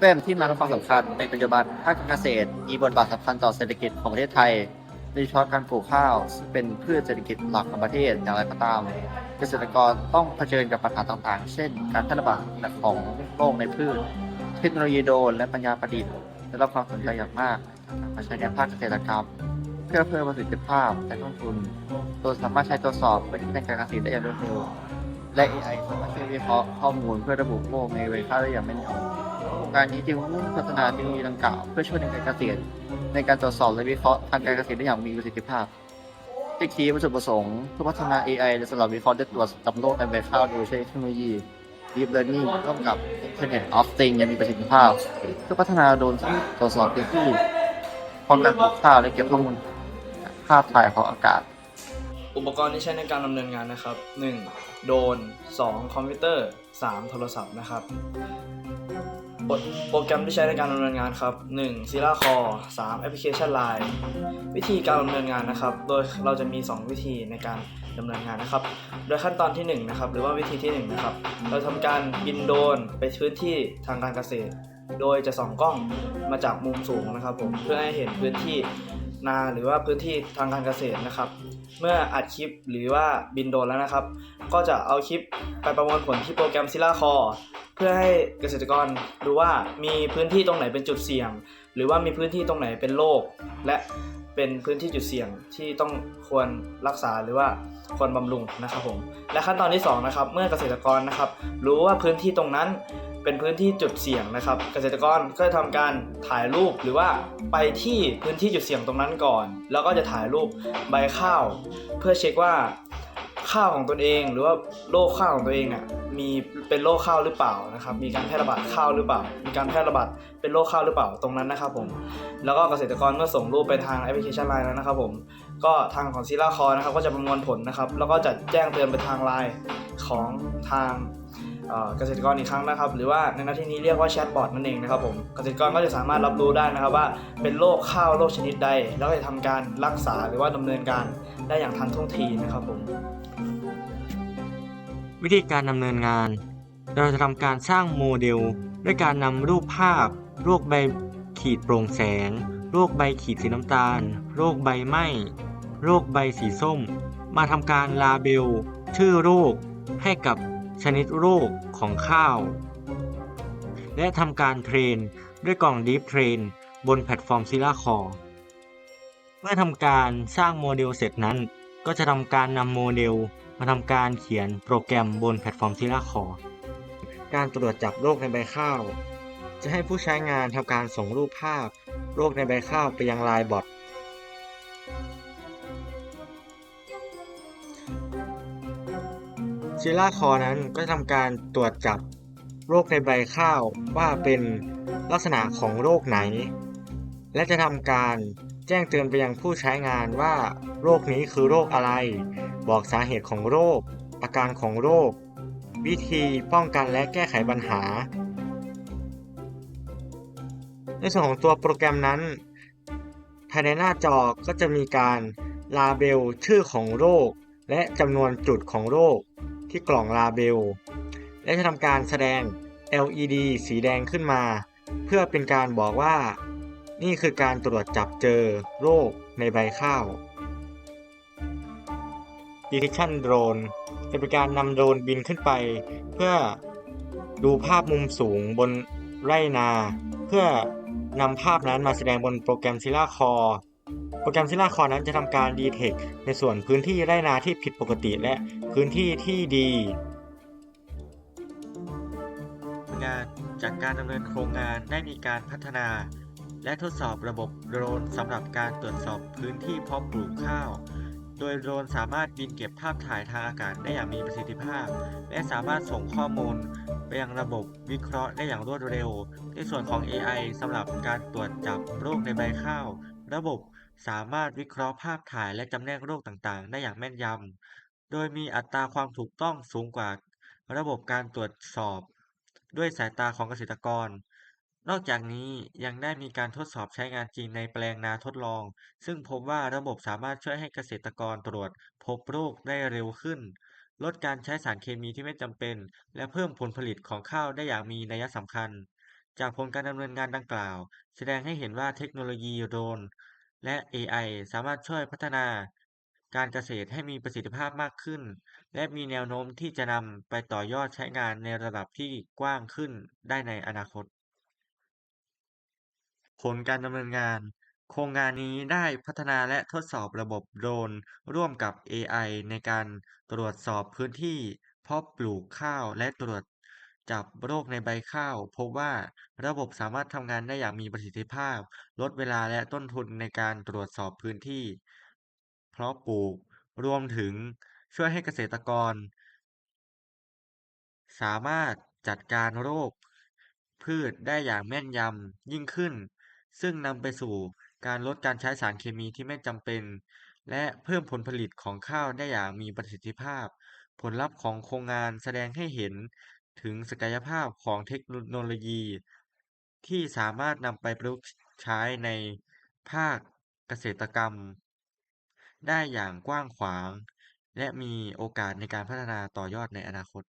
เต้นที่มาของความสำคัญในปัจจุบันภาคการเกษตร มีบทบาทสำคัญต่อเศรษฐกิจของประเทศไทยโดยเฉพาะการปลูกข้าวซึ่งเป็นพืชเศรษฐกิจหลักของประเทศอย่างไรก็ตาม เกษตรกรต้องเผชิญกับปัญหาต่างๆ เช่น การแพร่ระบาดของโรคในพืช เทคโนโลยีโดรนและปัญญาประดิษฐ์ได้รับความสนใจอย่างมากมาใช้ในภาคเกษตรกรรมเพื่อเพิ่มประสิทธิภาพและต้นทุนโดยสามารถใช้ตรวจสอบไปที่ในการเกษตรได้อย่างรวดเร็วและ AI สามารถช่วยวิเคราะห์ข้อมูลเพื่อระบุโรคในเวลาได้อย่างแม่นยำ โครงการนี้จึงมุ่งพัฒนาเทคโนโลยีดังกล่าวเพื่อช่วยในการเกษตร ในการตรวจสอบและวิเคราะห์ทางการเกษตรได้อย่างมีประสิทธิภาพที่คีวัตถุประสงค์เพื่อพัฒนา AI สำหรับวิเคราะห์และตรวจจับโรคในใบข้าวโดยใช้เทคโนโลยี Deep Learning ร่วมกับ Internet of Things อย่างมีประสิทธิภาพ เพื่อพัฒนาโดนที่ตรวจสอบพื้นที่ความการปลูกข้าวและเก็บข้อมูลภาพถ่ายของอากาศ อุปกรณ์ที่ใช้ในการดำเนินงานนะครับ 1. โดรน 2. คอมพิวเตอร์ 3. โทรศัพท์นะครับ โปรแกรมที่ใช้ในการดำเนินงานครับ 1. ซีล่าคอ 3. แอปพลิเคชัน Line วิธีการดำเนินงานนะครับ โดยเราจะมี 2 วิธีในการดำเนินงานนะครับ โดยขั้นตอนที่1นะครับหรือว่าวิธีที่1นะครับ เราทำการบินโดรนไปพื้นที่ทางการเกษตร โดยจะส่องกล้องมาจากมุมสูงนะครับผมเพื่อให้เห็นพื้นที่นาหรือว่าพื้นที่ทางการเกษตรนะครับ เมื่ออัดคลิปหรือว่าบินโดรนแล้วนะครับ ก็จะเอาคลิปไปประมวลผลที่โปรแกรม z i l l a Core เพื่อให้เกษตรกรดูว่ามีพื้นที่ตรงไหนเป็นจุดเสี่ยง หรือว่ามีพื้นที่ตรงไหนเป็นโรคและเป็นพื้นที่จุดเสี่ยงที่ต้องควรรักษาหรือว่าควรบำรุงนะครับผมและขั้นตอนที่สองนะครับเมื่อเกษตรกรนะครับ รู้ว่าพื้นที่ตรงนั้นเป็นพื้นที่จุดเสี่ยงนะครับ เกษตรกรก็จะทำการถ่ายรูปหรือว่าไปที่พื้นที่จุดเสี่ยงตรงนั้นก่อน แล้วก็จะถ่ายรูปใบข้าว เพื่อเช็คว่าข้าวของตนเอง หรือว่าโรคข้าวของตัวเองเนี่ย มีเป็นโรคข้าวหรือเปล่านะครับ มีการแพร่ระบาดข้าวหรือเปล่า มีการแพร่ระบาดเป็นโรคข้าวหรือเปล่าตรงนั้นนะครับผมแล้วก็เกษตรกรเมื่อส่งรูปไปทางแอปพลิเคชันไลน์แล้วนะครับผมก็ทางของซีล่าคอนะครับก็จะประมวลผลนะครับ แล้วก็จะแจ้งเตือนไปทางไลน์ของทางเกษตรกรอีกครั้งนะครับ หรือว่าในหน้าที่นี้เรียกว่าแชทบอทนั่นเองนะครับผมเกษตรกรก็จะสามารถรับรู้ได้นะครับว่าเป็นโรคข้าวโรคชนิดใด แล้วก็จะทำการรักษาหรือว่าดำเนินการได้อย่างทันท่วงทีนะครับผม วิธีการดำเนินงาน เราจะทำการสร้างโมเดล ด้วยการนำรูปภาพ โรคใบขีดโปร่งแสง โรคใบขีดสีน้ำตาล โรคใบไหม้ โรคใบสีส้ม มาทำการลาเบล ชื่อโรค ให้กับชนิดโรคของข้าว และทำการเทรน ด้วยกล่อง Deep Train บนแพลตฟอร์ม s i l a Core เมื่อทำการสร้างโมเดลเสร็จนั้น ก็จะทำการนำโมเดล มาทำการเขียนโปรแกรมบนแพลตฟอร์ม s i l a Core การตรวจจับโรคในใบข้าว จะให้ผู้ใช้งานทำการส่งรูปภาพ โรคในใบข้าวไปยังไลน์บอทซิล่าคอนั้นก็ทำการตรวจจับโรคในใบข้าวว่าเป็นลักษณะของโรคไหน และจะทำการ แจ้งเตือนไปยังผู้ใช้งานว่า โรคนี้คือโรคอะไร บอกสาเหตุของโรค อาการของโรค วิธีป้องกันและแก้ไขปัญหา ในส่วนของตัวโปรแกรมนั้น ภายในหน้าจอก็จะมีการลาเบลชื่อของโรค และจำนวนจุดของโรค ที่กล่องลาเบล และจะทำการแสดง LED สีแดงขึ้นมา เพื่อเป็นการบอกว่า นี่คือการตรวจจับเจอโรคในใบข้าว Detection Drone จะเป็นการนำโดรนบินขึ้นไป เพื่อดูภาพมุมสูงบนไร่นา เพื่อนำภาพนั้นมาแสดงบนโปรแกรม s i l a Core โปรแกรม s i l a Core นั้นจะทำการ detect ในส่วนพื้นที่ไร่นาที่ผิดปกติและพื้นที่ที่ดีงานจากการดำเนินโครงงานได้มีการพัฒนา และทดสอบระบบโดรนสำหรับการตรวจสอบพื้นที่เพาะปลูกข้าว โดยโดรนสามารถบินเก็บภาพถ่ายทางอากาศได้อย่างมีประสิทธิภาพ และสามารถส่งข้อมูลไปยังระบบวิเคราะห์ได้อย่างรวดเร็ว ในส่วนของ AI สำหรับการตรวจจับโรคในใบข้าว ระบบสามารถวิเคราะห์ภาพถ่ายและจำแนกโรคต่างๆ ได้อย่างแม่นยำ โดยมีอัตราความถูกต้องสูงกว่า ระบบการตรวจสอบ ด้วยสายตาของเกษตรกร นอกจากนี้ยังได้มีการทดสอบใช้งานจริงในแปลงนาทดลอง ซึ่งพบว่าระบบสามารถช่วยให้เกษตรกรตรวจ พบโรคได้เร็วขึ้น ลดการใช้สารเคมีที่ไม่จำเป็น และเพิ่มผลผลิตของข้าวได้อย่างมีนัยสำคัญ จากผลการดำเนินงานดังกล่าว แสดงให้เห็นว่าเทคโนโลยีโดรนและ AI สามารถช่วยพัฒนาการเกษตรให้มีประสิทธิภาพมากขึ้น และมีแนวโน้มที่จะนำไปต่อยอดใช้งานในระดับที่กว้างขึ้นได้ในอนาคต ผลการดำเนินงาน โครงงานนี้ได้พัฒนาและทดสอบระบบโดรนร่วมกับ AI ในการตรวจสอบพื้นที่เพาะปลูกข้าวและตรวจจับโรคในใบข้าว พบว่าระบบสามารถทำงานได้อย่างมีประสิทธิภาพ ลดเวลาและต้นทุนในการตรวจสอบพื้นที่ เพาะปลูกรวมถึงช่วยให้เกษตรกร สามารถจัดการโรค พืชได้อย่างแม่นยำยิ่งขึ้น ซึ่งนำไปสู่การลดการใช้สารเคมีที่ไม่จำเป็น และเพิ่มผลผลิตของข้าวได้อย่างมีประสิทธิภาพ ผลลัพธ์ของโครงงานแสดงให้เห็นถึงศักยภาพของเทคโนโลยี ที่สามารถนำไปประยุกต์ใช้ในภาคเกษตรกรรม ได้อย่างกว้างขวาง และมีโอกาสในการพัฒนาต่อยอดในอนาคต